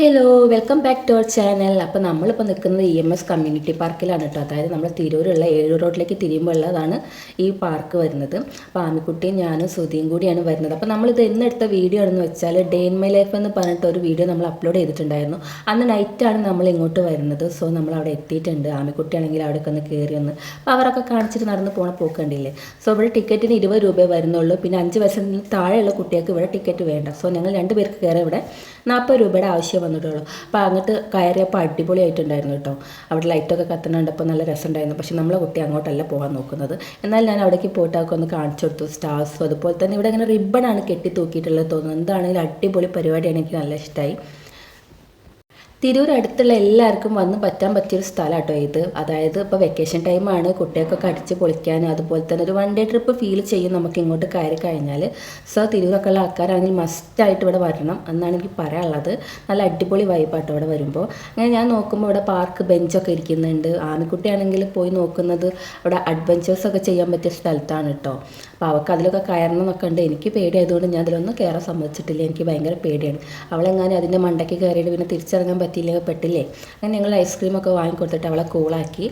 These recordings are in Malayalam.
Hello welcome back to our channel അപ്പോൾ നമ്മളിപ്പോൾ നിൽക്കുന്നത് ഇ എം എസ് കമ്മ്യൂണിറ്റി പാർക്കിലാണ് കേട്ടോ അതായത് നമ്മൾ തിരൂരുള്ള ഏഴു റോഡിലേക്ക് തിരിയുമ്പോൾ ഉള്ളതാണ് ഈ പാർക്ക് വരുന്നത്. അപ്പോൾ ആമിക്കുട്ടിയും ഞാനും സുധിയും കൂടിയാണ് വരുന്നത്. അപ്പോൾ നമ്മളിത് എന്നെടുത്ത വീഡിയോ ആണെന്ന് വെച്ചാൽ ഡേ ഇൻ മൈ ലൈഫ് എന്ന് പറഞ്ഞിട്ട് ഒരു വീഡിയോ നമ്മൾ അപ്ലോഡ് ചെയ്തിട്ടുണ്ടായിരുന്നു. അന്ന് നൈറ്റാണ് നമ്മൾ ഇങ്ങോട്ട് വരുന്നത്. സോ നമ്മൾ അവിടെ എത്തിയിട്ടുണ്ട്. ആമിക്കുട്ടിയാണെങ്കിൽ അവിടെയൊക്കെ ഒന്ന് കയറി ഒന്ന്. അപ്പോൾ അവരൊക്കെ കാണിച്ചിട്ട് നടന്ന് പോണ പോക്കണ്ടില്ലേ സോ ഇവിടെ ടിക്കറ്റിന് ഇരുപത് രൂപ വരുന്നുള്ളൂ. പിന്നെ അഞ്ച് വയസ്സിന് താഴെയുള്ള കുട്ടികൾക്ക് ഇവിടെ ടിക്കറ്റ് വേണ്ട. സോ ഞങ്ങൾ രണ്ട് പേർക്ക് കയറി ഇവിടെ. നാൽപ്പത് രൂപയുടെ ആവശ്യം വന്നിട്ടുള്ളൂ. അപ്പോൾ അങ്ങോട്ട് കയറിയപ്പോൾ അടിപൊളിയായിട്ടുണ്ടായിരുന്നു കേട്ടോ. അവിടെ ലൈറ്റൊക്കെ കത്തുന്നുണ്ടപ്പോൾ നല്ല രസമുണ്ടായിരുന്നു. പക്ഷേ നമ്മളെ കുട്ടി അങ്ങോട്ടല്ല പോകാൻ നോക്കുന്നത്. എന്നാൽ ഞാൻ അവിടേക്ക് പോയിട്ട് അവർക്ക് ഒന്ന് കാണിച്ചു കൊടുത്തു. സ്റ്റാർസും അതുപോലെ തന്നെ ഇവിടെ ഇങ്ങനെ റിബണാണ് കെട്ടി തൂക്കിയിട്ടുള്ളത് തോന്നുന്നു. എന്താണെങ്കിലും അടിപൊളി പരിപാടിയാണ് എനിക്ക് നല്ല ഇഷ്ടമായി തിരൂർ അടുത്തുള്ള എല്ലാവർക്കും വന്ന് പറ്റാൻ പറ്റിയൊരു സ്ഥലം കേട്ടോ ഇത്. അതായത് ഇപ്പോൾ വെക്കേഷൻ ടൈമാണ് കുട്ടികൾക്കൊക്കെ അടിച്ച് പൊളിക്കാനും അതുപോലെ തന്നെ ഒരു വൺ ഡേ ട്രിപ്പ് ഫീൽ ചെയ്യും നമുക്ക് ഇങ്ങോട്ട് കയറി കഴിഞ്ഞാൽ സോ തിരൂരൊക്കെ ഉള്ള ആൾക്കാരാണെങ്കിൽ മസ്റ്റായിട്ട് ഇവിടെ വരണം എന്നാണ് എനിക്ക് പറയാനുള്ളത്. നല്ല അടിപൊളി വൈബാട്ടോ ഇവിടെ വരുമ്പോൾ അങ്ങനെ ഞാൻ നോക്കുമ്പോൾ ഇവിടെ പാർക്ക് ബെഞ്ചൊക്കെ ഇരിക്കുന്നുണ്ട്. ആമിക്കുട്ടിയാണെങ്കിൽ പോയി നോക്കുന്നത് അവിടെ അഡ്വഞ്ചേഴ്സൊക്കെ ചെയ്യാൻ പറ്റിയ സ്ഥലത്താണ് കേട്ടോ അപ്പോൾ അവൾക്ക് അതിലൊക്കെ കയറണം എന്നൊക്കെ ഉണ്ട്. എനിക്ക് പേടിയായതുകൊണ്ട് ഞാൻ അതിലൊന്നും കയറാൻ സമ്മതിച്ചിട്ടില്ല. എനിക്ക് ഭയങ്കര പേടിയാണ്. അവളെങ്ങാനും അതിന്റെ മണ്ടയ്ക്ക് കയറിയിട്ട് പിന്നെ തിരിച്ചിറങ്ങാൻ പറ്റില്ല പെട്ടില്ലേ? അങ്ങനെ ഞങ്ങൾ ഐസ്ക്രീമൊക്കെ വാങ്ങിക്കൊടുത്തിട്ട് അവളെ കൂളാക്കി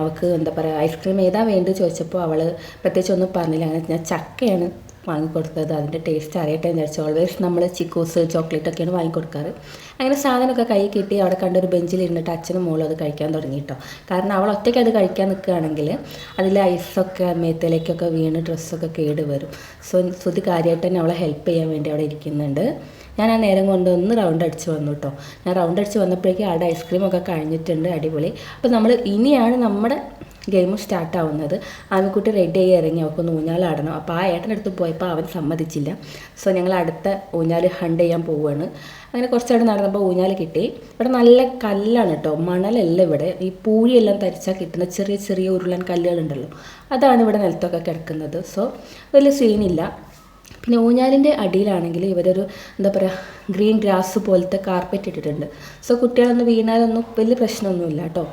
അവൾക്ക് എന്താ പറയുക ഐസ്ക്രീം ഏതാ വേണ്ടത് ചോദിച്ചപ്പോൾ അവൾ പ്രത്യേകിച്ച് ഒന്നും പറഞ്ഞില്ല. അങ്ങനെ ഞാൻ ചക്കയാണ് വാങ്ങിക്കൊടുത്തത്. അതിന്റെ ടേസ്റ്റ് അറിയട്ടെ എന്ന് വെച്ചാൽ ഓൾവേസ് നമ്മൾ ചിക്കൂസ് ചോക്ലേറ്റ് ഒക്കെയാണ് വാങ്ങിക്കൊടുക്കാറ്. അങ്ങനെ സാധനമൊക്കെ കൈ കിട്ടി അവിടെ കണ്ടൊരു ബെഞ്ചിൽ ഇരുന്നിട്ട് അച്ഛനും മോളും അത് കഴിക്കാൻ തുടങ്ങി കേട്ടോ കാരണം അവൾ ഒറ്റയ്ക്ക് അത് കഴിക്കാൻ നിൽക്കുകയാണെങ്കിൽ അതിൽ ഐസൊക്കെ മേത്തലേക്കൊക്കെ വീണ് ഡ്രസ്സൊക്കെ കേട് വരും. സോ സുതി കാര്യമായിട്ട് തന്നെ അവളെ ഹെൽപ്പ് ചെയ്യാൻ വേണ്ടി അവിടെ ഇരിക്കുന്നുണ്ട്. ഞാൻ ആ നേരം കൊണ്ട് ഒന്ന് റൗണ്ട് അടിച്ച് വന്നു കേട്ടോ ഞാൻ റൗണ്ട് അടിച്ച് വന്നപ്പോഴേക്കും അവിടെ ഐസ്ക്രീമൊക്കെ കഴിഞ്ഞിട്ടുണ്ട് അടിപൊളി. അപ്പോൾ നമ്മൾ ഇനിയാണ് നമ്മുടെ ഗെയിം സ്റ്റാർട്ട് ആവുന്നത്. ആമിക്കുട്ടി റെഡി ആയി ഇറങ്ങി അവൾക്കൊന്ന് ഊഞ്ഞാലാടണം. അപ്പോൾ ആ ഏട്ടനടുത്ത് പോയപ്പോൾ അവൻ സമ്മതിച്ചില്ല. സോ ഞങ്ങൾ അടുത്ത ഊഞ്ഞാൽ ഹണ്ട് ചെയ്യാൻ പോവുകയാണ് അങ്ങനെ കുറച്ചവിടെ നടന്നപ്പോൾ ഊഞ്ഞാൽ കിട്ടി. ഇവിടെ നല്ല കല്ലാണ് കേട്ടോ മണലല്ല ഇവിടെ. ഈ പൂഴിയെല്ലാം തരിച്ചാൽ കിട്ടുന്ന ചെറിയ ചെറിയ ഉരുളൻ കല്ലുകളുണ്ടല്ലോ അതാണ് ഇവിടെ നിലത്തൊക്കെ കിടക്കുന്നത്. സോ വലിയ സീനില്ല പിന്നെ ഊഞ്ഞാലിന്റെ അടിയിലാണെങ്കിൽ ഇവരൊരു എന്താ പറയുക ഗ്രീൻ ഗ്രാസ് പോലത്തെ കാർപ്പറ്റ് ഇട്ടിട്ടുണ്ട്. സോ കുട്ടികളൊന്ന് വീണാലൊന്നും വലിയ പ്രശ്നമൊന്നുമില്ല കേട്ടോ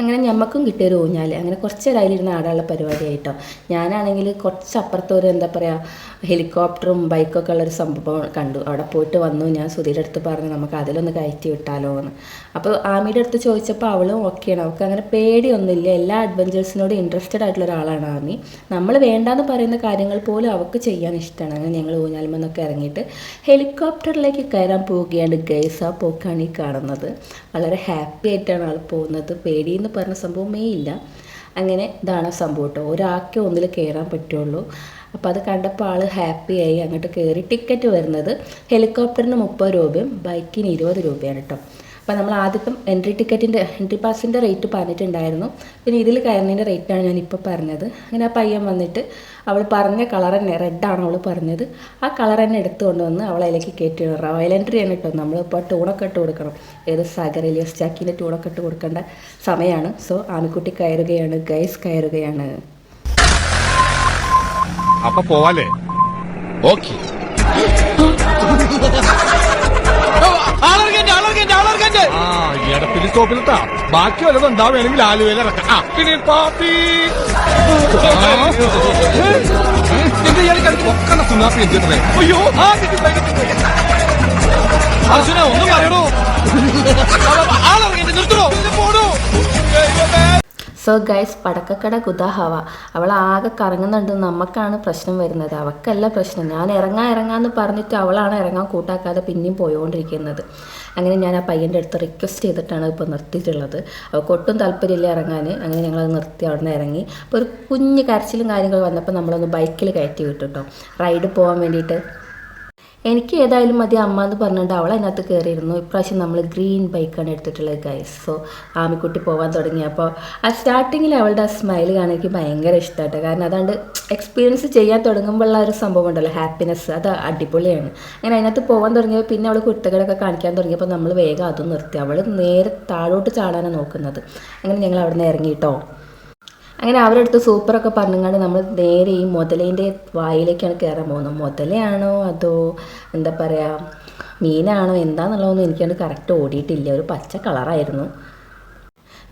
അങ്ങനെ ഞമ്മക്കും കിട്ടിയൊരു ഊഞ്ഞാൽ അങ്ങനെ കുറച്ച് അതിലിരുന്ന് ആടാനുള്ള പരിപാടിയായിട്ടോ. ഞാനാണെങ്കിൽ കുറച്ച് അപ്പുറത്ത് ഒരു എന്താ പറയുക ഹെലികോപ്റ്ററും ബൈക്കൊക്കെ ഉള്ളൊരു സംഭവം കണ്ടു. അവിടെ പോയിട്ട് വന്നു. ഞാൻ സുധീരുടെ അടുത്ത് പറഞ്ഞു നമുക്ക് അതിലൊന്ന് കയറ്റി വിട്ടാലോ എന്ന് അപ്പോൾ ആമിയുടെ അടുത്ത് ചോദിച്ചപ്പോൾ അവളും ഓക്കെയാണ്. അവൾക്ക് അങ്ങനെ പേടിയൊന്നുമില്ല. എല്ലാ അഡ്വഞ്ചേഴ്സിനോട് ഇൻട്രസ്റ്റഡ് ആയിട്ടുള്ള ഒരാളാണ് ആമി. നമ്മൾ വേണ്ടാന്ന് പറയുന്ന കാര്യങ്ങൾ പോലും അവൾക്ക് ചെയ്യാൻ ഇഷ്ടമാണ്. അങ്ങനെ ഞങ്ങൾ ഊഞ്ഞാൽമെന്നൊക്കെ ഇറങ്ങിയിട്ട് ഹെലികോപ്റ്ററിലേക്ക് കയറാൻ പോവുകയാണ്. ഗൈസ് ആ പോക്കാണ് ഈ കാണുന്നത്. വളരെ ഹാപ്പി ആയിട്ടാണ് ആൾ പോകുന്നത്. പേടി എന്ന് പറഞ്ഞ സംഭവമേ ഇല്ല. അങ്ങനെ ഇതാണ് സംഭവം കേട്ടോ. ഒരാൾക്ക് ഒന്നിൽ കയറാൻ പറ്റുള്ളൂ. അപ്പോൾ അത് കണ്ടപ്പോൾ ആൾ ഹാപ്പിയായി അങ്ങോട്ട് കയറി ടിക്കറ്റ് വരുന്നത് ഹെലികോപ്റ്ററിന് മുപ്പത് രൂപയും ബൈക്കിന് ഇരുപത് രൂപയാണ് കേട്ടോ. അപ്പോൾ നമ്മൾ ആദ്യത്തെ എൻട്രി ടിക്കറ്റിന്റെ എൻട്രി പാസിന്റെ റേറ്റ് പറഞ്ഞിട്ടുണ്ടായിരുന്നു. പിന്നെ ഇതിൽ കയറുന്നതിന്റെ റേറ്റാണ് ഞാൻ ഇപ്പോൾ പറഞ്ഞത്. അങ്ങനെ ആ പയ്യൻ വന്നിട്ട് അവൾ പറഞ്ഞ കളർ തന്നെ റെഡാണ് അവൾ പറഞ്ഞത്. ആ കളർ തന്നെ എടുത്തുകൊണ്ട് കൊണ്ടുവന്ന് അവൾ അതിലേക്ക് കയറ്റി റോയൽ എൻട്രി ആണ് കേട്ടോ. നമ്മളിപ്പോൾ ടൂണൊക്കെ ഇട്ട് കൊടുക്കണം. ഏത് സാഗർ സ്റ്റാക്കിന്റെ ടൂണൊക്കെ ഇട്ട് കൊടുക്കേണ്ട സമയമാണ് സോ ആമിക്കുട്ടി കയറുകയാണ്. ഗൈസ് കയറുകയാണ്. അപ്പൊ പോവാലേ ഓക്കെ ആ ഇടപ്പിൽ സ്റ്റോപ്പിലിട്ടാ ബാക്കി വല്ലതും ഉണ്ടാവുകയാണെങ്കിൽ ആലുവയിൽ ഇറക്കാം. ആ പിന്നെ പാപ്പി എന്റെ ഇയാൾക്ക്? അടുത്ത് ഒക്കണ സുനാപ്പി എന്തിട്ടേ അയ്യോ ആ. അർജുന ഒന്നും പറയണോ? സോ ഗൈസ് പടക്കക്കട കുതാഹവ അവൾ ആകെ കറങ്ങുന്നുണ്ട്. നമുക്കാണ് പ്രശ്നം വരുന്നത്. അവക്കല്ല പ്രശ്നം. ഞാൻ ഇറങ്ങാൻ ഇറങ്ങാന്ന് പറഞ്ഞിട്ട് അവളാണ് ഇറങ്ങാൻ കൂട്ടാക്കാതെ പിന്നെയും പോയോണ്ടിരിക്കുന്നത്. അങ്ങനെ ഞാൻ ആ പയ്യന്റെ അടുത്ത് റിക്വസ്റ്റ് ചെയ്തിട്ടാണ് ഇപ്പോൾ നിർത്തിയിട്ടുള്ളത്. അവൾക്ക് ഒട്ടും താല്പര്യമില്ല ഇറങ്ങാൻ. അങ്ങനെ ഞങ്ങളത് നിർത്തി അവിടെ നിന്ന് ഇറങ്ങി. അപ്പോൾ ഒരു കുഞ്ഞ് കരച്ചിലും കാര്യങ്ങളും വന്നപ്പോൾ നമ്മളൊന്ന് ബൈക്കിൽ കയറ്റി വിട്ടു കേട്ടോ റൈഡ് പോകാൻ വേണ്ടിയിട്ട് എനിക്ക് ഏതായാലും മതി അമ്മ എന്ന് പറഞ്ഞിട്ട് അവൾ അതിനകത്ത് കയറിയിരുന്നു. ഇപ്രാവശ്യം നമ്മൾ ഗ്രീൻ ബൈക്കാണ് എടുത്തിട്ടുള്ളത് ഗൈസ് സോ ആമിക്കുട്ടി പോകാൻ തുടങ്ങി. അപ്പോൾ ആ സ്റ്റാർട്ടിങ്ങിൽ അവളുടെ ആ സ്മൈൽ കാണാൻ എനിക്ക് ഭയങ്കര ഇഷ്ടമായിട്ട് കാരണം അതാണ്ട് എക്സ്പീരിയൻസ് ചെയ്യാൻ തുടങ്ങുമ്പോഴുള്ള ഒരു സംഭവം ഉണ്ടല്ലോ ഹാപ്പിനെസ് അത് അടിപൊളിയാണ്. അങ്ങനെ അതിനകത്ത് പോകാൻ തുടങ്ങിയപ്പോൾ പിന്നെ അവൾ കുട്ടികളൊക്കെ കാണിക്കാൻ തുടങ്ങിയപ്പോൾ നമ്മൾ വേഗം അതും നിർത്തി. അവൾ നേരെ താഴോട്ട് ചാടാനാണ് നോക്കുന്നത്. അങ്ങനെ ഞങ്ങൾ അവിടെ നിന്ന് ഇറങ്ങിയിട്ടോ അങ്ങനെ അവരുടെ അടുത്ത് സൂപ്പറൊക്കെ പറഞ്ഞുകൊണ്ട് നമ്മൾ നേരെ ഈ മുതലേന്റെ വായിലേക്കാണ് കയറാൻ പോകുന്നത്. മുതലയാണോ അതോ എന്താ പറയുക മീനാണോ എന്താണെന്നുള്ളതൊന്നും എനിക്കത് കറക്റ്റ് ഓടിയിട്ടില്ല. ഒരു പച്ച കളറായിരുന്നു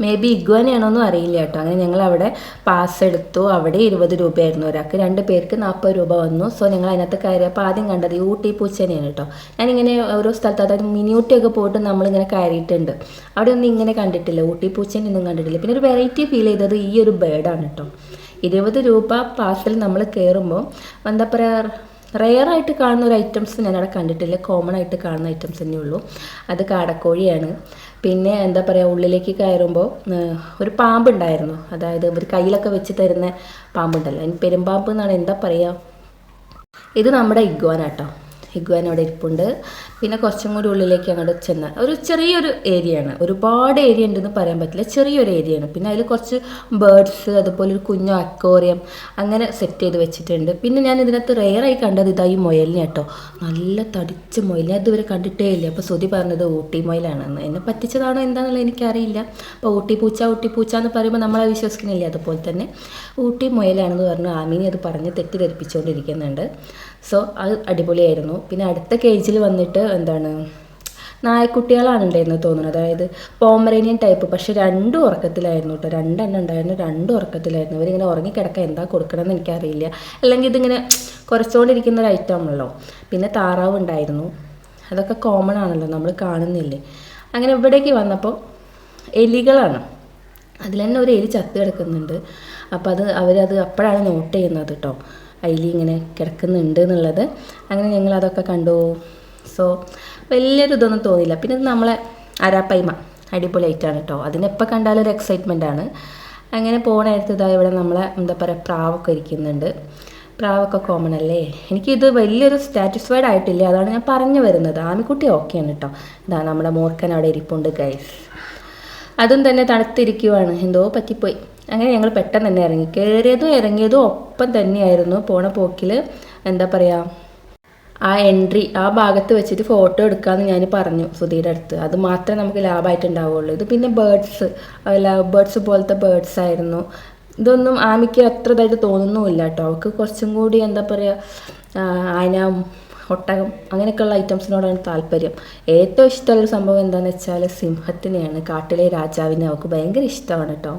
മേ ബി ഇഗ്വാനയാണോന്നും അറിയില്ല കേട്ടോ. അങ്ങനെ ഞങ്ങൾ അവിടെ പാസ് എടുത്തു. അവിടെ ഇരുപത് രൂപയായിരുന്നു ഒരാൾക്ക്. രണ്ട് പേർക്ക് നാൽപ്പത് രൂപ വന്നു. സോ ഞങ്ങൾ അതിനകത്ത് കയറിയപ്പോൾ ആദ്യം കണ്ടത് ഊട്ടി പൂച്ചേനെയാണ് കേട്ടോ. ഞാനിങ്ങനെ ഓരോ സ്ഥലത്ത് അതായത് മിനി ഊട്ടിയൊക്കെ പോയിട്ട് നമ്മളിങ്ങനെ കയറിയിട്ടുണ്ട്. അവിടെ ഒന്നും ഇങ്ങനെ കണ്ടിട്ടില്ല. ഊട്ടി പൂച്ചേനെയൊന്നും കണ്ടിട്ടില്ല. പിന്നെ ഒരു വെറൈറ്റി ഫീൽ ചെയ്തത് ഈ ഒരു ബേഡാണ് കേട്ടോ. ഇരുപത് രൂപ പാസിൽ നമ്മൾ കയറുമ്പോൾ എന്താ പറയുക റെയറായിട്ട് കാണുന്ന ഒരു ഐറ്റംസ് ഞാൻ അവിടെ കണ്ടിട്ടില്ല. കോമൺ ആയിട്ട് കാണുന്ന ഐറ്റംസ് തന്നെ ഉള്ളൂ. അത് കാടക്കോഴിയാണ്. പിന്നെ എന്താ പറയുക ഉള്ളിലേക്ക് കയറുമ്പോൾ ഒരു പാമ്പുണ്ടായിരുന്നു. അതായത് ഒരു കയ്യിലൊക്കെ വെച്ച് തരുന്ന പാമ്പുണ്ടല്ലോ. പെരുമ്പാമ്പ് എന്നാണ് എന്താ പറയുക ഇത് നമ്മുടെ ഇഗ്വാന ഇഗ്വാൻ അവിടെ ഇരിപ്പുണ്ട്. പിന്നെ കുറച്ചും കൂടി ഉള്ളിലേക്ക് അങ്ങോട്ട് ചെന്നാൽ ഒരു ചെറിയൊരു ഏരിയ ആണ് ഒരുപാട് ഏരിയ ഉണ്ടെന്ന് പറയാൻ പറ്റില്ല. ചെറിയൊരു ഏരിയ ആണ് പിന്നെ അതിൽ കുറച്ച് ബേർഡ്സ് അതുപോലെ ഒരു കുഞ്ഞു അക്വോറിയം അങ്ങനെ സെറ്റ് ചെയ്ത് വെച്ചിട്ടുണ്ട്. പിന്നെ ഞാൻ ഇതിനകത്ത് റെയറായി കണ്ടത് ഇതായി മൊയലിനെ കേട്ടോ. നല്ല തടിച്ച മൊയലിനെ. അതുവരെ കണ്ടിട്ടേ ഇല്ല. അപ്പോൾ ശ്രുതി പറഞ്ഞത് ഊട്ടി മുയലാണെന്ന് എന്നെ പറ്റിച്ചതാണോ എന്താണെന്നുള്ളത് എനിക്കറിയില്ല. അപ്പോൾ ഊട്ടി പൂച്ച ഊട്ടി പൂച്ച എന്ന് പറയുമ്പോൾ നമ്മളെ വിശ്വസിക്കുന്നില്ല? അതുപോലെ തന്നെ ഊട്ടി മുയലാണെന്ന് പറഞ്ഞു ആമീനി അത് പറഞ്ഞ് തെറ്റിദ്ധരിപ്പിച്ചുകൊണ്ടിരിക്കുന്നുണ്ട്. സോ അത് അടിപൊളിയായിരുന്നു. പിന്നെ അടുത്ത കേജിൽ വന്നിട്ട് എന്താണ് നായക്കുട്ടികളാണ് ഉണ്ടായിരുന്നത് തോന്നുന്നത് അതായത് പോമറേനിയൻ ടൈപ്പ് പക്ഷെ രണ്ടും ഉറക്കത്തിലായിരുന്നു കേട്ടോ രണ്ടെണ്ണം ഉണ്ടായിരുന്നു രണ്ടും ഉറക്കത്തിലായിരുന്നു. അവരിങ്ങനെ ഉറങ്ങിക്കിടക്കാൻ എന്താ കൊടുക്കണമെന്ന് എനിക്കറിയില്ല. അല്ലെങ്കിൽ ഇതിങ്ങനെ കുറച്ചുകൊണ്ടിരിക്കുന്ന ഒരു ഐറ്റം ആണല്ലോ. പിന്നെ താറാവ് ഉണ്ടായിരുന്നു. അതൊക്കെ കോമൺ ആണല്ലോ. നമ്മൾ കാണുന്നില്ലേ. അങ്ങനെ ഇവിടേക്ക് വന്നപ്പോൾ എലികളാണ്. അതിൽ തന്നെ ഒരു എലി ചത്ത് കിടക്കുന്നുണ്ട്. അപ്പോൾ അത് അവരത് അപ്പോഴാണ് നോട്ട് ചെയ്യുന്നത് കേട്ടോ എലി ഇങ്ങനെ കിടക്കുന്നുണ്ട് എന്നുള്ളത്. അങ്ങനെ ഞങ്ങൾ അതൊക്കെ കണ്ടു. സോ വലിയൊരു ഇതൊന്നും തോന്നിയില്ല. പിന്നെ നമ്മളെ അരാപ്പൈമ. അടിപൊളിയായിട്ടാണ് കേട്ടോ അതിനെപ്പോൾ കണ്ടാലും ഒരു എക്സൈറ്റ്മെന്റ് ആണ്. അങ്ങനെ പോണ നേരത്ത് ഇതാ ഇവിടെ നമ്മളെ എന്താ പറയുക പ്രാവൊക്കെ ഇരിക്കുന്നുണ്ട്. പ്രാവൊക്കെ കോമൺ അല്ലേ? എനിക്കിത് വലിയൊരു സാറ്റിസ്ഫൈഡ് ആയിട്ടില്ല. അതാണ് ഞാൻ പറഞ്ഞു വരുന്നത്. ആമിക്കുട്ടി ഓക്കെയാണ് കേട്ടോ ഇതാ നമ്മുടെ മോർക്കൻ അവിടെ ഇരിപ്പുണ്ട് ഗൈസ് അതും തന്നെ തണുത്തിരിക്കുവാണ്. എന്തോ പറ്റിപ്പോയി. അങ്ങനെ ഞങ്ങൾ പെട്ടെന്ന് തന്നെ ഇറങ്ങി. കയറിയതും ഇറങ്ങിയതും ഒപ്പം തന്നെയായിരുന്നു പോണ പോക്കിൽ എന്താ പറയുക ആ എൻട്രി ആ ഭാഗത്ത് വെച്ചിട്ട് ഫോട്ടോ എടുക്കാമെന്ന് ഞാൻ പറഞ്ഞു സുധീയുടെ അടുത്ത്. അത് മാത്രമേ നമുക്ക് ലാഭമായിട്ടുണ്ടാവുള്ളൂ ഇത് പിന്നെ ബേർഡ്സ് ലവ് ബേർഡ്സ് പോലത്തെ ബേർഡ്സ് ആയിരുന്നു. ഇതൊന്നും ആമിക്ക് അത്ര ഇതായിട്ട് തോന്നുന്നുമില്ല കേട്ടോ. അവൾക്ക് കുറച്ചും കൂടി എന്താ പറയുക ആന ഒട്ടകം അങ്ങനെയൊക്കെയുള്ള ഐറ്റംസിനോടാണ് താല്പര്യം. ഏറ്റവും ഇഷ്ടമുള്ള സംഭവം എന്താണെന്ന് വെച്ചാൽ സിംഹത്തിനെയാണ്. കാട്ടിലെ രാജാവിനെ അവൾക്ക് ഭയങ്കര ഇഷ്ടമാണ് കേട്ടോ.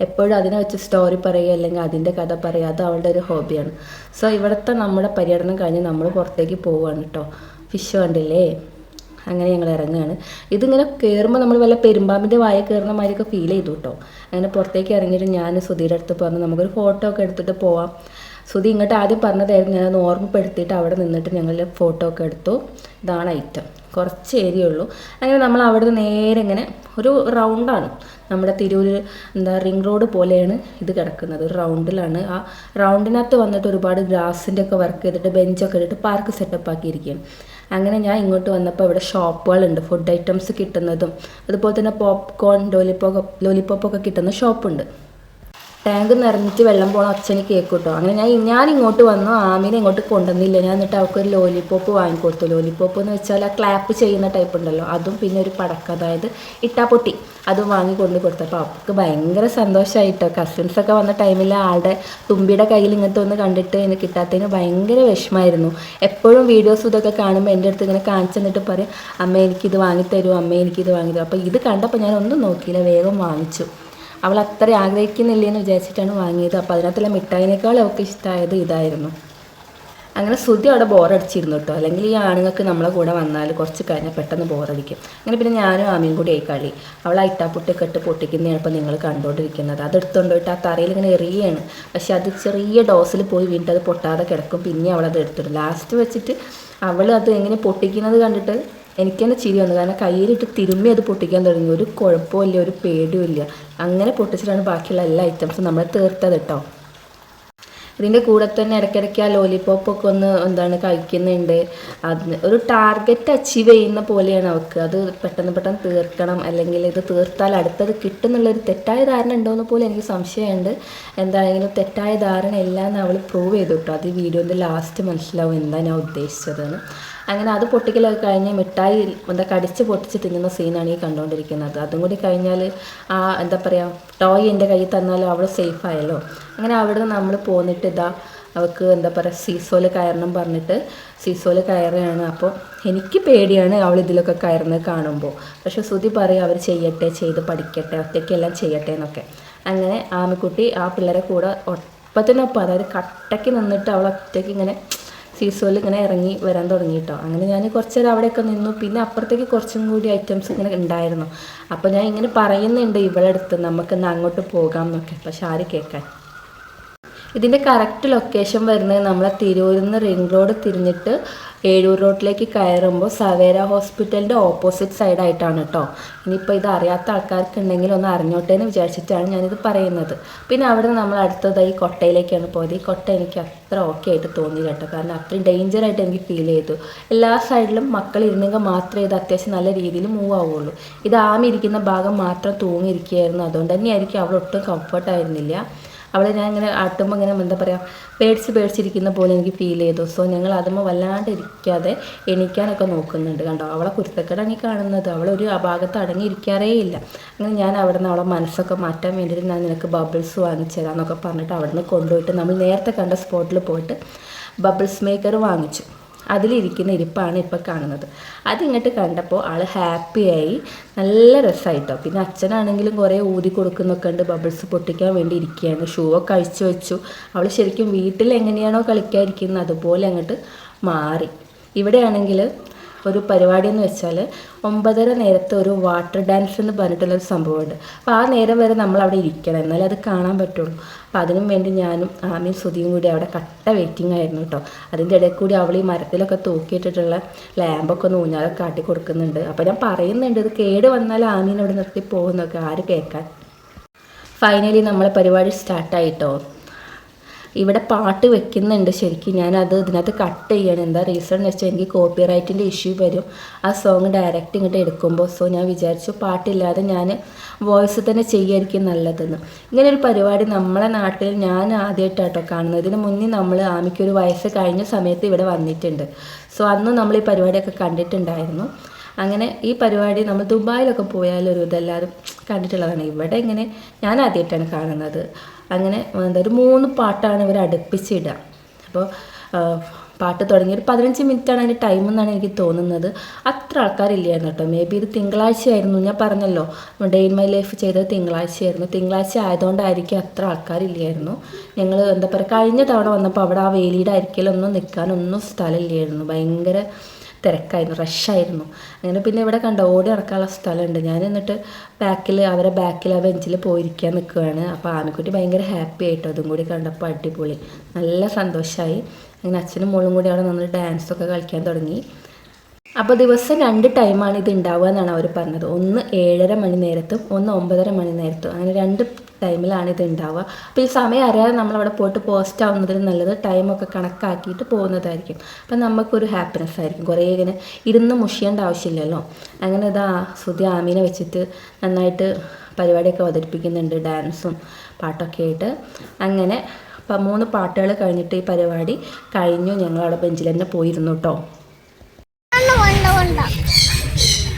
എപ്പോഴും അതിനെ വെച്ച് സ്റ്റോറി പറയുക അല്ലെങ്കിൽ അതിന്റെ കഥ പറയുക അത് അവളുടെ ഒരു ഹോബിയാണ് സോ ഇവിടുത്തെ നമ്മുടെ പര്യടനം കഴിഞ്ഞ് നമ്മൾ പുറത്തേക്ക് പോവുകയാണ് കേട്ടോ ഫിഷ് കണ്ടില്ലേ? അങ്ങനെ ഞങ്ങൾ ഇറങ്ങുകയാണ് ഇതിങ്ങനെ കയറുമ്പോൾ നമ്മൾ വല്ല പെരുമ്പാമ്പിന്റെ വായ കയറുന്ന മാതിരിയൊക്കെ ഫീൽ ചെയ്തു കേട്ടോ അങ്ങനെ പുറത്തേക്ക് ഇറങ്ങിയിട്ട് ഞാൻ സുധീയുടെ അടുത്ത് പറഞ്ഞു നമുക്കൊരു ഫോട്ടോ ഒക്കെ എടുത്തിട്ട് പോവാം. സുധി ഇങ്ങോട്ട് ആദ്യം പറഞ്ഞതായിരുന്നു ഞാനത് ഓർമ്മപ്പെടുത്തിയിട്ട് അവിടെ നിന്നിട്ട് ഞങ്ങൾ ഫോട്ടോ ഒക്കെ എടുത്തു. ഇതാണ് ഐറ്റം കുറച്ച് ഏരിയ ഉള്ളൂ. അങ്ങനെ നമ്മൾ അവിടെ നിന്ന് നേരെ ഇങ്ങനെ ഒരു റൗണ്ടാണ് നമ്മുടെ തിരൂർ എന്താ റിംഗ് റോഡ് പോലെയാണ് ഇത് കിടക്കുന്നത്. ഒരു റൗണ്ടിലാണ് ആ റൗണ്ടിനകത്ത് വന്നിട്ട് ഒരുപാട് ഗ്രാസിന്റെ ഒക്കെ വർക്ക് ചെയ്തിട്ട് ബെഞ്ചൊക്കെ ഇട്ടിട്ട് പാർക്ക് സെറ്റപ്പ് ആക്കിയിരിക്കുകയാണ്. അങ്ങനെ ഞാൻ ഇങ്ങോട്ട് വന്നപ്പോൾ ഇവിടെ ഷോപ്പുകളുണ്ട് ഫുഡ് ഐറ്റംസ് കിട്ടുന്നതും അതുപോലെ തന്നെ പോപ്കോൺ ലോലിപ്പോ ലോലിപ്പോപ്പൊക്കെ കിട്ടുന്ന ഷോപ്പുണ്ട് ടാങ്ക് നിറഞ്ഞിട്ട് വെള്ളം പോണ അച്ഛന് കേക്ക് കിട്ടും അങ്ങനെ ഞാൻ ഞാൻ ഇങ്ങോട്ട് വന്നു ആമീനെ ഇങ്ങോട്ട് കൊണ്ടുവന്നില്ല. ഞാൻ എന്നിട്ട് അവൾക്ക് ഒരു ലോലിപ്പോപ്പ് വാങ്ങിക്കൊടുത്തു. ലോലിപ്പോപ്പ് എന്ന് വെച്ചാൽ ആ ക്ലാപ്പ് ചെയ്യുന്ന ടൈപ്പ് ഉണ്ടല്ലോ. അതും പിന്നെ ഒരു പടക്കം. അതായത് ഇട്ടാപ്പൊട്ടി അതും വാങ്ങി കൊടുത്തു. കൊടുത്തപ്പോൾ അവൾക്ക് ഭയങ്കര സന്തോഷമായിട്ടോ കസിൻസൊക്കെ വന്ന ടൈമിൽ ആളുടെ തുമ്പിയുടെ കയ്യിൽ ഇങ്ങനത്തെ ഒന്ന് കണ്ടിട്ട് എനിക്ക് കിട്ടാത്തതിന് ഭയങ്കര വിഷമമായിരുന്നു എപ്പോഴും വീഡിയോസ് ഇതൊക്കെ കാണുമ്പോൾ എന്റെ അടുത്ത് ഇങ്ങനെ കാണിച്ചു തന്നിട്ട് പറയും അമ്മ എനിക്കിത് വാങ്ങിത്തരൂ. അമ്മ എനിക്കിത് വാങ്ങിത്തരും. അപ്പോൾ ഇത് കണ്ടപ്പോൾ ഞാൻ ഒന്നും നോക്കിയില്ല. വേഗം വാങ്ങിച്ചു. അവൾ അത്ര ആഗ്രഹിക്കുന്നില്ലെന്ന് വിചാരിച്ചിട്ടാണ് വാങ്ങിയത്. അപ്പോൾ അതിനകത്തുള്ള മിഠായിനേക്കാൾ അവൾക്ക് ഇഷ്ടമായത് ഇതായിരുന്നു. അങ്ങനെ ശ്രുതി അവിടെ ബോറടിച്ചിരുന്നു കേട്ടോ അല്ലെങ്കിൽ ഈ ആണുങ്ങൾക്ക് നമ്മളെ കൂടെ വന്നാൽ കുറച്ച് കഴിഞ്ഞാൽ പെട്ടെന്ന് ബോറടിക്കും. അങ്ങനെ പിന്നെ ഞാനും ആമയും കൂടി ആയി കളി. അവൾ ആ ഇട്ടാപ്പൊട്ടൊക്കെ ഇട്ട് പൊട്ടിക്കുന്നതാണ് നിങ്ങൾ കണ്ടുകൊണ്ടിരിക്കുന്നത്. അത് പോയിട്ട് ആ തറയിൽ ഇങ്ങനെ എറിയാണ്. പക്ഷെ അത് ചെറിയ ഡോസിൽ പോയി വീണ്ടും അത് പൊട്ടാതെ കിടക്കും. പിന്നെ അവൾ അത് എടുത്തിടും. ലാസ്റ്റ് വെച്ചിട്ട് അവൾ അത് എങ്ങനെ പൊട്ടിക്കുന്നത് കണ്ടിട്ട് എനിക്ക് തന്നെ ചിരി വന്നു. കാരണം കയ്യിലിട്ട് തിരുമ്മി അത് പൊട്ടിക്കാൻ തുടങ്ങി. ഒരു കുഴപ്പമില്ല ഒരു പേടിയുമില്ല അങ്ങനെ പൊട്ടിച്ചിട്ടാണ് ബാക്കിയുള്ള എല്ലാ ഐറ്റംസും നമ്മൾ തീർത്തത് കേട്ടോ ഇതിന്റെ കൂടെ തന്നെ ഇടയ്ക്കിടയ്ക്ക് ആ ലോലിപോപ്പൊക്കെ ഒന്ന് എന്താണ് കഴിക്കുന്നുണ്ട്. അതിന് ഒരു ടാർഗറ്റ് അച്ചീവ് ചെയ്യുന്ന പോലെയാണ് അവൾക്ക് അത് പെട്ടെന്ന് പെട്ടെന്ന് തീർക്കണം. അല്ലെങ്കിൽ ഇത് തീർത്താൽ അടുത്തത് കിട്ടുന്നുള്ളൊരു തെറ്റായ ധാരണ ഉണ്ടോയെന്ന് പോലും എനിക്ക് സംശയമുണ്ട്. എന്താണെങ്കിലും തെറ്റായ ധാരണ ഇല്ല എന്ന് അവൾ പ്രൂവ് ചെയ്തു കേട്ടോ. അത് വീഡിയോന്റെ ലാസ്റ്റ് മനസ്സിലാവും എന്താ ഞാൻ ഉദ്ദേശിച്ചതെന്ന്. അങ്ങനെ അത് പൊട്ടിക്കലൊക്കെ കഴിഞ്ഞ് മിഠായി എന്താ കടിച്ച് പൊട്ടിച്ച് തിന്നുന്ന സീനാണ് ഈ കണ്ടുകൊണ്ടിരിക്കുന്നത് അതും കൂടി കഴിഞ്ഞാൽ ആ എന്താ പറയുക ടോയ് എന്റെ കയ്യിൽ തന്നാലോ അവൾ സേഫ് ആയല്ലോ. അങ്ങനെ അവിടെ നിന്ന് നമ്മൾ പോന്നിട്ട് ഇതാ അവൾക്ക് എന്താ പറയുക സീസോയിൽ കയറണം പറഞ്ഞിട്ട് സീസോയിൽ കയറുകയാണ്. അപ്പോൾ എനിക്ക് പേടിയാണ് അവൾ ഇതിലൊക്കെ കയറുന്നത് കാണുമ്പോൾ പക്ഷെ ശ്രുതി പറയും അവർ ചെയ്യട്ടെ ചെയ്ത് പഠിക്കട്ടെ ഒറ്റയ്ക്കെല്ലാം ചെയ്യട്ടെ എന്നൊക്കെ. അങ്ങനെ ആമിക്കുട്ടി ആ പിള്ളേരെ കൂടെ ഒപ്പത്തിനൊപ്പം അതായത് കട്ടയ്ക്ക് നിന്നിട്ട് അവൾ ഒറ്റയ്ക്ക് ഇങ്ങനെ സീസോയിൽ ഇങ്ങനെ ഇറങ്ങി വരാൻ തുടങ്ങി കേട്ടോ അങ്ങനെ ഞാൻ കുറച്ച് നേരം അവിടെയൊക്കെ നിന്നു. പിന്നെ അപ്പുറത്തേക്ക് കുറച്ചും കൂടി ഐറ്റംസ് ഇങ്ങനെ ഉണ്ടായിരുന്നു. അപ്പോൾ ഞാൻ ഇങ്ങനെ പറയുന്നുണ്ട് ഇവളെടുത്ത് നമുക്കിന്ന് അങ്ങോട്ട് പോകാം എന്നൊക്കെ. പക്ഷെ ആര് കേൾക്കാൻ? ഇതിന്റെ കറക്റ്റ് ലൊക്കേഷൻ വരുന്നത് നമ്മളെ തിരൂരിൽ നിന്ന് റിംഗ് റോഡ് തിരിഞ്ഞിട്ട് ഏഴൂർ റോഡിലേക്ക് കയറുമ്പോൾ സവേര ഹോസ്പിറ്റലിന്റെ ഓപ്പോസിറ്റ് സൈഡായിട്ടാണ് കേട്ടോ ഇനിയിപ്പോൾ ഇത് അറിയാത്ത ആൾക്കാർക്ക് ഉണ്ടെങ്കിൽ ഒന്ന് അറിഞ്ഞോട്ടെ എന്ന് വിചാരിച്ചിട്ടാണ് ഞാനിത് പറയുന്നത്. പിന്നെ അവിടെ നമ്മൾ അടുത്തതായി കൊട്ടയിലേക്കാണ് പോയത്. ഈ കൊട്ട എനിക്ക് അത്ര ഓക്കെ ആയിട്ട് തോന്നി കേട്ടോ. കാരണം അത്രയും ഡേഞ്ചറായിട്ട് എനിക്ക് ഫീൽ ചെയ്തു. എല്ലാ സൈഡിലും മക്കൾ ഇരുന്നെങ്കിൽ മാത്രമേ ഇത് അത്യാവശ്യം നല്ല രീതിയിൽ മൂവ് ആവുള്ളൂ. ഇത് ആമി ഇരിക്കുന്ന ഭാഗം മാത്രം തൂങ്ങിയിരിക്കുകയായിരുന്നു. അതുകൊണ്ട് തന്നെയായിരിക്കും അവിടെ ഒട്ടും കംഫർട്ടായിരുന്നില്ല അവളെ ഞാൻ ഇങ്ങനെ ആട്ടുമ്പോൾ ഇങ്ങനെ എന്താ പറയുക പേടിച്ച് പേടിച്ചിരിക്കുന്ന പോലെ എനിക്ക് ഫീൽ ചെയ്തു. സോ ഞങ്ങൾ അതുമ്പോൾ വല്ലാണ്ട് ഇരിക്കാതെ എണീക്കാനൊക്കെ നോക്കുന്നുണ്ട് കണ്ടോ. അവളെ കുരുത്തക്കെടാണ് ഈ കാണുന്നത്. അവളൊരു അഭാഗത്ത് ഭാഗത്ത് അടങ്ങിയിരിക്കാറേ ഇല്ല. അങ്ങനെ ഞാൻ അവിടെ നിന്ന് അവളെ മനസ്സൊക്കെ മാറ്റാൻ വേണ്ടിയിട്ട് ഞാൻ നിനക്ക് ബബിൾസ് വാങ്ങിച്ചു തരാമെന്നൊക്കെ പറഞ്ഞിട്ട് അവിടെ നിന്ന് കൊണ്ടുപോയിട്ട് നമ്മൾ നേരത്തെ കണ്ട സ്പോട്ടിൽ പോയിട്ട് ബബിൾസ് മേക്കർ വാങ്ങിച്ചു. അതിലിരിക്കുന്ന ഇരിപ്പാണ് ഇപ്പോൾ കാണുന്നത്. അതിങ്ങോട്ട് കണ്ടപ്പോൾ ആൾ ഹാപ്പിയായി നല്ല രസമായിട്ടോ പിന്നെ അച്ഛനാണെങ്കിലും കുറേ ഊതി കൊടുക്കുന്നൊക്കെ ഉണ്ട്. ബബിൾസ് പൊട്ടിക്കാൻ വേണ്ടി ഇരിക്കുകയാണ് ഷൂ ഒക്കെ അഴിച്ചു വെച്ചു. അവൾ ശരിക്കും വീട്ടിൽ എങ്ങനെയാണോ കളിക്കാതിരിക്കുന്നത് അതുപോലെ അങ്ങോട്ട് മാറി. ഇവിടെയാണെങ്കിൽ ഒരു പരിപാടി എന്ന് വെച്ചാൽ ഒമ്പതര നേരത്തെ ഒരു വാട്ടർ ഡാൻസ് എന്ന് പറഞ്ഞിട്ടുള്ളൊരു സംഭവമുണ്ട്. അപ്പോൾ ആ നേരം വരെ നമ്മൾ അവിടെ ഇരിക്കണം. എന്നാലേ അത് കാണാൻ പറ്റുള്ളൂ. അപ്പോൾ അതിനും വേണ്ടി ഞാനും ആമയും സുധിയും കൂടി അവിടെ കട്ട വെയിറ്റിംഗ് ആയിരുന്നു കേട്ടോ. അതിന്റെ ഇടയിൽ കൂടി അവൾ ഈ മരത്തിലൊക്കെ തൂക്കിയിട്ടിട്ടുള്ള ലാമ്പൊക്കെ ഒന്ന് ഊഞ്ഞാലൊക്കെ കാട്ടി കൊടുക്കുന്നുണ്ട്. അപ്പോൾ ഞാൻ പറയുന്നുണ്ട് ഇത് കേട് വന്നാൽ ആമീനെ അവിടെ നിർത്തി പോകുന്നൊക്കെ ആര് കേൾക്കാൻ? ഫൈനലി നമ്മളെ പരിപാടി സ്റ്റാർട്ടായിട്ടോ ഇവിടെ പാട്ട് വെക്കുന്നുണ്ട് ശരിക്കും. ഞാനത് ഇതിനകത്ത് കട്ട് ചെയ്യണം. എന്താ റീസൺ എന്ന് വെച്ചാൽ എനിക്ക് കോപ്പി റൈറ്റിന്റെ ഇഷ്യൂ വരും. ആ സോങ് ഡയറക്റ്റ് ഇങ്ങോട്ട് എടുക്കുമ്പോൾ സോ ഞാൻ വിചാരിച്ചു പാട്ടില്ലാതെ ഞാൻ വോയിസ് തന്നെ ചെയ്യായിരിക്കും നല്ലതെന്ന്. ഇങ്ങനെ ഒരു പരിപാടി നമ്മളെ നാട്ടിൽ ഞാൻ ആദ്യമായിട്ടാട്ടോ കാണുന്നത്. ഇതിന് മുന്നേ നമ്മൾ ആമിക്കൊരു വയസ്സ് കഴിഞ്ഞ സമയത്ത് ഇവിടെ വന്നിട്ടുണ്ട്. സോ അന്ന് നമ്മൾ ഈ പരിപാടിയൊക്കെ കണ്ടിട്ടുണ്ടായിരുന്നു. അങ്ങനെ ഈ പരിപാടി നമ്മൾ ദുബായിലൊക്കെ പോയാലൊരു ഇതെല്ലാവരും കണ്ടിട്ടുള്ളതാണ്. ഇവിടെ ഇങ്ങനെ ഞാൻ ആദ്യമായിട്ടാണ് കാണുന്നത്. അങ്ങനെ എന്താ ഒരു മൂന്ന് പാട്ടാണ് ഇവർ അടുപ്പിച്ചിടുക. അപ്പോൾ പാട്ട് തുടങ്ങി ഒരു പതിനഞ്ച് മിനിറ്റാണ് അതിന്റെ ടൈം എന്നാണ് എനിക്ക് തോന്നുന്നത്. അത്ര ആൾക്കാരില്ലായിരുന്നു കേട്ടോ. മേ ബി ഇത് തിങ്കളാഴ്ചയായിരുന്നു ഞാൻ പറഞ്ഞല്ലോ. ഡേ ഇൻ മൈ ലൈഫ് ചെയ്തത് തിങ്കളാഴ്ചയായിരുന്നു. തിങ്കളാഴ്ച ആയതുകൊണ്ടായിരിക്കും അത്ര ആൾക്കാരില്ലായിരുന്നു. ഞങ്ങൾ എന്താ പറയുക കഴിഞ്ഞ തവണ വന്നപ്പോൾ അവിടെ ആ വേലിയുടെ അരിക്കലൊന്നും നിൽക്കാനൊന്നും സ്ഥലമില്ലായിരുന്നു. ഭയങ്കര തിരക്കായിരുന്നു റഷായിരുന്നു അങ്ങനെ പിന്നെ ഇവിടെ കണ്ട ഓടി ഇറക്കാനുള്ള സ്ഥലമുണ്ട്. ഞാൻ എന്നിട്ട് ബാക്കിൽ അവരെ ബാക്കിൽ ആ ബെഞ്ചിൽ പോയിരിക്കാൻ നിൽക്കുകയാണ്. അപ്പോൾ ആനക്കുട്ടി ഭയങ്കര ഹാപ്പി ആയിട്ടോ? അതും കൂടി കണ്ടപ്പോൾ അടിപൊളി. നല്ല സന്തോഷമായി അങ്ങനെ അച്ഛനും മോളും കൂടി അവിടെ നിന്ന് ഡാൻസൊക്കെ കളിക്കാൻ തുടങ്ങി. അപ്പോൾ ദിവസം രണ്ട് ടൈമാണ് ഇത് ഉണ്ടാവുക എന്നാണ് അവർ പറഞ്ഞത്. ഒന്ന് ഏഴര മണി നേരത്തും ഒന്ന് ഒമ്പതര മണി നേരത്തും. അങ്ങനെ രണ്ട് ടൈമിലാണ് ഇത് ഉണ്ടാവുക അപ്പോൾ ഈ സമയം അറിയാതെ നമ്മളവിടെ പോയിട്ട് പോസ്റ്റ് ആവുന്നതിന് നല്ലത് ടൈമൊക്കെ കണക്കാക്കിയിട്ട് പോകുന്നതായിരിക്കും. അപ്പം നമുക്കൊരു ഹാപ്പിനെസ് ആയിരിക്കും. കുറേ ഇങ്ങനെ ഇരുന്ന് മുഷിയേണ്ട ആവശ്യമില്ലല്ലോ. അങ്ങനെ ഇതാ സുതി ആമീനെ വെച്ചിട്ട് നന്നായിട്ട് പരിപാടിയൊക്കെ അവതരിപ്പിക്കുന്നുണ്ട് ഡാൻസും പാട്ടൊക്കെ ആയിട്ട്. അങ്ങനെ മൂന്ന് പാട്ടുകൾ കഴിഞ്ഞിട്ട് ഈ പരിപാടി കഴിഞ്ഞു. ഞങ്ങളവിടെ ബെഞ്ചിൽ തന്നെ പോയിരുന്നു കേട്ടോ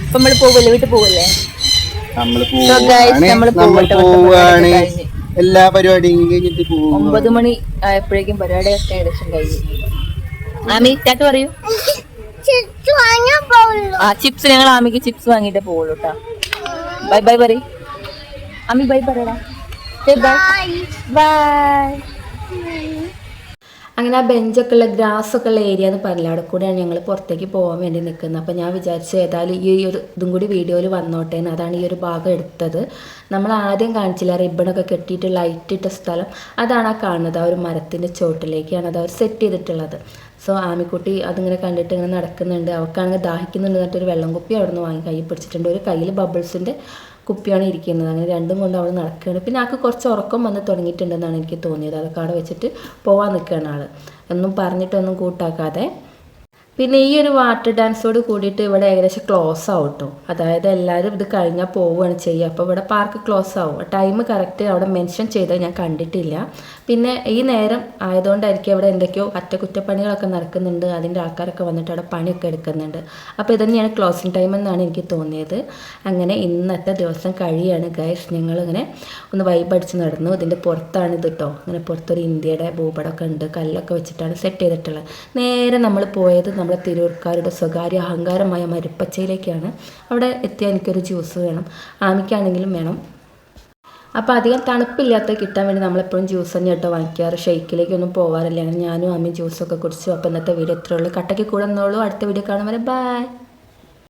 അപ്പൊ നമ്മൾ പോവല്ലേ? വീട്ടിൽ പോവല്ലേ? നമ്മൾ guys, പോവാണ്. നമ്മൾ പോവാണ്. എല്ലാ പരിപാടിയും കഴിഞ്ഞിട്ട് പോവാണ്. ഒമ്പത് മണി ആയപ്പോഴേക്കും പരിപാടിയൊക്കെ ഏകദേശം കഴിഞ്ഞു. ആമി ടാറ്റ പറയൂ. ആ ചിപ്സ് ഞങ്ങൾ ആമിക്ക് ചിപ്സ് വാങ്ങിട്ട് പോവുള്ളൂ കേട്ടോ ബൈ ബൈ പറ ആമി ബൈ പറയടാ. Bye bye. അങ്ങനെ ആ ബെഞ്ചൊക്കെ ഉള്ള ഗ്രാസൊക്കെ ഉള്ള ഏരിയ എന്ന് പറഞ്ഞില്ല അവിടെ കൂടെയാണ് ഞങ്ങൾ പുറത്തേക്ക് പോകാൻ വേണ്ടി നിൽക്കുന്നത്. അപ്പോൾ ഞാൻ വിചാരിച്ചു ഏതായാലും ഈ ഒരു ഇതും കൂടി വീഡിയോയിൽ വന്നോട്ടെ അതാണ് ഈ ഒരു ഭാഗം എടുത്തത്. നമ്മൾ ആദ്യം കാണിച്ചില്ല റിബണൊക്കെ കെട്ടിയിട്ട് ലൈറ്റ് ഇട്ട സ്ഥലം അതാണ് ആ കാണുന്നത്. ആ ഒരു മരത്തിന്റെ ചോട്ടിലേക്കാണ് അത് അവർ സെറ്റ് ചെയ്തിട്ടുള്ളത്. സോ ആമിക്കുട്ടി അതിങ്ങനെ കണ്ടിട്ട് ഇങ്ങനെ നടക്കുന്നുണ്ട്. അവൾക്കാണെങ്കിൽ ദാഹിക്കുന്നുണ്ട് എന്നിട്ട് ഒരു വെള്ളം കുപ്പി അവിടെ നിന്ന് വാങ്ങി കൈ പിടിച്ചിട്ടുണ്ട്. ഒരു കയ്യിൽ ബബിൾസിന്റെ കുപ്പിയാണ് ഇരിക്കുന്നത്. അങ്ങനെ രണ്ടും കൊണ്ട് അവൾ നടക്കുകയാണ്. പിന്നെ ആൾക്ക് കുറച്ച് ഉറക്കം വന്ന് തുടങ്ങിയിട്ടുണ്ടെന്നാണ് എനിക്ക് തോന്നിയത്. അതൊക്കെ അവിടെ വെച്ചിട്ട് പോവാൻ നിൽക്കുകയാണ് ആൾ ഒന്നും പറഞ്ഞിട്ടൊന്നും കൂട്ടാക്കാതെ. പിന്നെ ഈ ഒരു വാട്ടർ ഡാൻസോട് കൂടിയിട്ട് ഇവിടെ ഏകദേശം ക്ലോസ് ആവും കേട്ടോ അതായത് എല്ലാവരും ഇത് കഴിഞ്ഞാൽ പോവുകയാണ് ചെയ്യുക. അപ്പോൾ ഇവിടെ പാർക്ക് ക്ലോസ് ആവും. ടൈം കറക്റ്റ് അവിടെ മെൻഷൻ ചെയ്തത് ഞാൻ കണ്ടിട്ടില്ല. പിന്നെ ഈ നേരം ആയതുകൊണ്ടായിരിക്കും അവിടെ എന്തൊക്കെയോ അറ്റകുറ്റപ്പണികളൊക്കെ നടക്കുന്നുണ്ട്. അതിന്റെ ആൾക്കാരൊക്കെ വന്നിട്ട് അവിടെ പണിയൊക്കെ എടുക്കുന്നുണ്ട്. അപ്പോൾ ഇതന്നെയാണ് ക്ലോസിങ് ടൈം എന്നാണ് എനിക്ക് തോന്നിയത്. അങ്ങനെ ഇന്നത്തെ ദിവസം കഴിയാണ് ഗൈസ്. ഞങ്ങളിങ്ങനെ ഒന്ന് വൈബ് അടിച്ച് നടന്നു. ഇതിന്റെ പുറത്താണ് ഇത് കേട്ടോ ഇങ്ങനെ പുറത്തൊരു ഇന്ത്യയുടെ ഭൂപടമൊക്കെ ഉണ്ട്. കല്ലൊക്കെ വെച്ചിട്ടാണ് സെറ്റ് ചെയ്തിട്ടുള്ളത്. നേരെ നമ്മൾ പോയത് നമ്മുടെ തിരൂർക്കാരുടെ സ്വകാര്യ അഹങ്കാരമായ മരുപ്പച്ചയിലേക്കാണ്. അവിടെ എത്തിയാൽ എനിക്കൊരു ജ്യൂസ് വേണം. ആമിക്കാണെങ്കിലും വേണം. അപ്പോൾ അധികം തണുപ്പില്ലാത്ത കിട്ടാൻ വേണ്ടി നമ്മളെപ്പോഴും ജ്യൂസ് തന്നെ കേട്ടോ വാങ്ങിക്കാറ്. ഷെയ്ക്കിലേക്കൊന്നും പോകാറില്ല ഞാനും അമ്മയും ജ്യൂസൊക്കെ കുടിച്ചു. അപ്പോൾ ഇന്നത്തെ വീഡിയോ ഇത്രയുള്ളൂ കട്ടയ്ക്ക് കൂടെ നിന്നോളൂ. അടുത്ത വീഡിയോ കാണുമ്പോൾ ബൈ